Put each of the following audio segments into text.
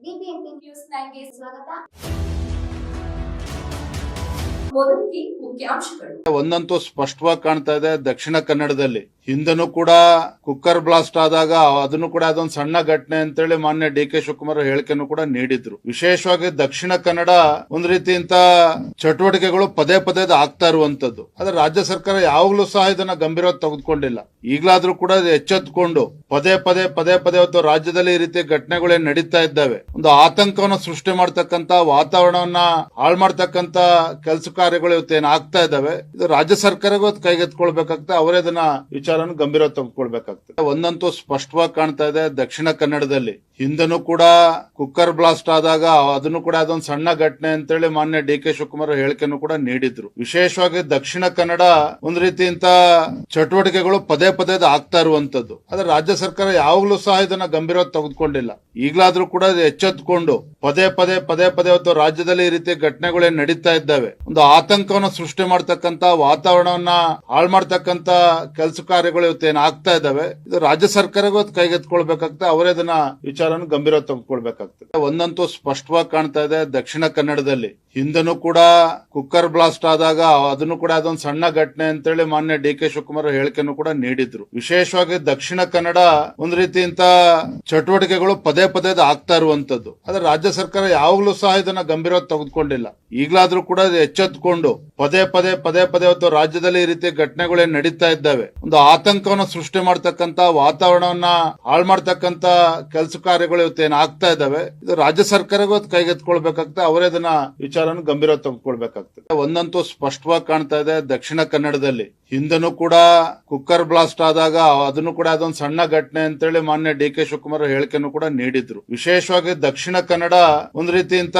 BBMP news ನೈನ್ಗೆ ಸ್ವಾಗತ ಮೊದಲಿಗೆ ಮುಖ್ಯಾಂಶಗಳು. ಒಂದಂತೂ ಸ್ಪಷ್ಟವಾಗಿ ಕಾಣ್ತಾ ಇದೆ ದಕ್ಷಿಣ ಕನ್ನಡದಲ್ಲಿ. ಹಿಂದನು ಕೂಡ ಕುಕ್ಕರ್ ಬ್ಲಾಸ್ಟ್ ಆದಾಗ ಅದನ್ನು ಕೂಡ ಅದೊಂದು ಸಣ್ಣ ಘಟನೆ ಅಂತೇಳಿ ಮಾನ್ಯ ಡಿ ಕೆ ಶಿವಕುಮಾರ್ ಹೇಳಿಕೆಯನ್ನು ಕೂಡ ನೀಡಿದ್ರು. ವಿಶೇಷವಾಗಿ ದಕ್ಷಿಣ ಕನ್ನಡ ಒಂದ್ ರೀತಿ ಇಂತ ಚಟುವಟಿಕೆಗಳು ಪದೇ ಪದೇ ಆಗ್ತಾ ಇರುವಂತದ್ದು. ಆದ್ರೆ ರಾಜ್ಯ ಸರ್ಕಾರ ಯಾವಾಗ್ಲೂ ಸಹ ಇದನ್ನ ಗಂಭೀರವಾಗಿ ತೆಗೆದುಕೊಂಡಿಲ್ಲ. ಈಗಲಾದ್ರೂ ಕೂಡ ಎಚ್ಚೆತ್ಕೊಂಡು ಪದೇ ಪದೇ ಪದೇ ಪದೇ ಅಥವಾ ರಾಜ್ಯದಲ್ಲಿ ಈ ರೀತಿ ಘಟನೆಗಳೇನ್ ನಡೀತಾ ಇದ್ದಾವೆ. ಒಂದು ಆತಂಕವನ್ನು ಸೃಷ್ಟಿ ಮಾಡ್ತಕ್ಕಂತ ವಾತಾವರಣವನ್ನ ಹಾಳು ಮಾಡ್ತಕ್ಕಂತ ಕೆಲಸ ಕಾರ್ಯಗಳು ಇವತ್ತು ಏನ್ ಆಗ್ತಾ ಇದಾವೆ ಇದು ರಾಜ್ಯ ಸರ್ಕಾರಗೂ ಅದು ಕೈಗೆತ್ಕೊಳ್ಬೇಕಾಗ್ತದೆ ಅವರೇ ಅದನ್ನ ವಿಚಾರನ ಗಂಭೀರ ತೆಗೆದುಕೊಳ್ಬೇಕಾಗ್ತದೆ. ಒಂದಂತೂ ಸ್ಪಷ್ಟವಾಗಿ ಕಾಣ್ತಾ ಇದೆ ದಕ್ಷಿಣ ಕನ್ನಡದಲ್ಲಿ. ಹಿಂದನೂ ಕೂಡ ಕುಕ್ಕರ್ ಬ್ಲಾಸ್ಟ್ ಆದಾಗ ಅದನ್ನು ಕೂಡ ಅದೊಂದು ಸಣ್ಣ ಘಟನೆ ಅಂತೇಳಿ ಮಾನ್ಯ ಡಿ ಕೆ ಶಿವಕುಮಾರ್ ಹೇಳಿಕೆಯನ್ನು ಕೂಡ ನೀಡಿದ್ರು. ವಿಶೇಷವಾಗಿ ದಕ್ಷಿಣ ಕನ್ನಡ ಒಂದ್ ರೀತಿ ಇಂತ ಚಟುವಟಿಕೆಗಳು ಪದೇ ಪದೇ ಆಗ್ತಾ ಇರುವಂತದ್ದು. ಆದ್ರೆ ರಾಜ್ಯ ಸರ್ಕಾರ ಯಾವಾಗ್ಲೂ ಸಹ ಇದನ್ನ ಗಂಭೀರವಾಗಿ ತೆಗೆದುಕೊಂಡಿಲ್ಲ. ಈಗಲಾದ್ರೂ ಕೂಡ ಇದು ಎಚ್ಚೆತ್ತುಕೊಂಡು ಪದೇ ಪದೇ ಪದೇ ಪದೇ ಇವತ್ತು ರಾಜ್ಯದಲ್ಲಿ ಈ ರೀತಿ ಘಟನೆಗಳೇ ನಡೀತಾ ಇದ್ದಾವೆ. ಒಂದು ಆತಂಕವನ್ನು ಸೃಷ್ಟಿ ಮಾಡ್ತಕ್ಕಂತ ವಾತಾವರಣವನ್ನ ಹಾಳು ಮಾಡ್ತಕ್ಕಂತ ಕೆಲಸ ಕಾರ್ಯಗಳು ಇವತ್ತೇನು ಆಗ್ತಾ ಇದ್ದಾವೆ. ಇದು ರಾಜ್ಯ ಸರ್ಕಾರಗೂ ಅದು ಕೈಗೆತ್ಕೊಳ್ಬೇಕಾಗ್ತದೆ ಅವರೇ ಅದನ್ನ ವಿಚಾರವನ್ನು ಗಂಭೀರ ತೆಗೆದುಕೊಳ್ಬೇಕಾಗ್ತದೆ. ಒಂದಂತೂ ಸ್ಪಷ್ಟವಾಗಿ ಕಾಣ್ತಾ ಇದೆ ದಕ್ಷಿಣ ಕನ್ನಡದಲ್ಲಿ. ಹಿಂದನೂ ಕೂಡ ಕುಕ್ಕರ್ ಬ್ಲಾಸ್ಟ್ ಆದಾಗ ಅದನ್ನು ಕೂಡ ಅದೊಂದು ಸಣ್ಣ ಘಟನೆ ಅಂತೇಳಿ ಮಾನ್ಯ ಡಿ ಕೆ ಶಿವಕುಮಾರ್ ಹೇಳಿಕೆಯನ್ನು ಕೂಡ ನೀಡಿದ್ರು. ವಿಶೇಷವಾಗಿ ದಕ್ಷಿಣ ಕನ್ನಡ ಒಂದ್ ರೀತಿ ಇಂತ ಚಟುವಟಿಕೆಗಳು ಪದೇ ಪದೇ ಆಗ್ತಾ ಇರುವಂತದ್ದು. ಆದ್ರೆ ರಾಜ್ಯ ಸರ್ಕಾರ ಯಾವಾಗ್ಲೂ ಸಹ ಇದನ್ನ ಗಂಭೀರವಾಗಿ ತೆಗೆದುಕೊಂಡಿಲ್ಲ. ಈಗಲಾದ್ರೂ ಕೂಡ ಎಚ್ಚೆತ್ಕೊಂಡು ಪದೇ ಪದೇ ಪದೇ ಪದೇ ಅಥವಾ ರಾಜ್ಯದಲ್ಲಿ ಈ ರೀತಿ ಘಟನೆಗಳೇನ್ ನಡೀತಾ ಇದ್ದಾವೆ. ಒಂದು ಆತಂಕವನ್ನು ಸೃಷ್ಟಿ ಮಾಡ್ತಕ್ಕಂತ ವಾತಾವರಣವನ್ನ ಹಾಳು ಮಾಡ್ತಕ್ಕಂತ ಕೆಲಸ ಕಾರ್ಯಗಳು ಇವತ್ತು ಏನ್ ಆಗ್ತಾ ಇದಾವೆ ಇದು ರಾಜ್ಯ ಸರ್ಕಾರಗೂ ಕೈಗೆತ್ಕೊಳ್ಬೇಕಾಗ್ತದೆ ಅವರೇ ಇದನ್ನ ವಿಚಾರವನ್ನು ಗಂಭೀರವಾಗಿ ತೆಗೆದುಕೊಳ್ಬೇಕಾಗ್ತದೆ. ಒಂದಂತೂ ಸ್ಪಷ್ಟವಾಗಿ ಕಾಣ್ತಾ ಇದೆ ದಕ್ಷಿಣ ಕನ್ನಡದಲ್ಲಿ. ಹಿಂದನೂ ಕೂಡ ಕುಕ್ಕರ್ ಬ್ಲಾಸ್ಟ್ ಆದಾಗ ಅದನ್ನು ಕೂಡ ಅದೊಂದು ಸಣ್ಣ ಘಟನೆ ಅಂತೇಳಿ ಮಾನ್ಯ ಡಿ ಕೆ ಶಿವಕುಮಾರ್ ಹೇಳಿಕೆಯನ್ನು ಕೂಡ ನೀಡಿದ್ರು. ವಿಶೇಷವಾಗಿ ದಕ್ಷಿಣ ಕನ್ನಡ ಒಂದ್ ರೀತಿ ಇಂತ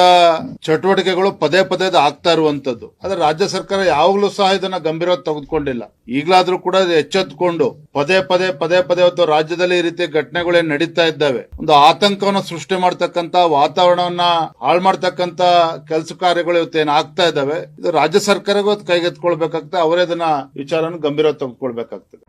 ಚಟುವಟಿಕೆಗಳು ಪದೇ ಪದೇ ಆಗ್ತಾ ಇರುವಂತದ್ದು. ಆದ್ರೆ ರಾಜ್ಯ ಸರ್ಕಾರ ಯಾವಾಗ್ಲೂ ಸಹ ಇದನ್ನ ಗಂಭೀರವಾಗಿ ತೆಗೆದುಕೊಂಡಿಲ್ಲ. ಈಗಲಾದ್ರೂ ಕೂಡ ಎಚ್ಚೆತ್ಕೊಂಡು ಪದೇ ಪದೇ ಪದೇ ಪದೇ ಅಥವಾ ರಾಜ್ಯದಲ್ಲಿ ಈ ರೀತಿ ಘಟನೆಗಳೇ ನಡೀತಾ ಇದ್ದಾವೆ. ಒಂದು ಆತಂಕವನ್ನು ಸೃಷ್ಟಿ ಮಾಡ್ತಕ್ಕಂತ ವಾತಾವರಣವನ್ನ ಹಾಳು ಮಾಡ್ತಕ್ಕಂತ ಕೆಲಸ ಕಾರ್ಯಗಳು ಇವತ್ತು ಏನ್ ಆಗ್ತಾ ಇದಾವೆ ಇದು ರಾಜ್ಯ ಸರ್ಕಾರಗೂ ಕೈಗೆತ್ಕೊಳ್ಬೇಕಾಗ್ತದೆ ಅವರೇ ಇದನ್ನ ವಿಚಾರನ ಗಂಭೀರವಾಗಿ ತೆಗೆದುಕೊಳ್ಬೇಕಾಗ್ತದೆ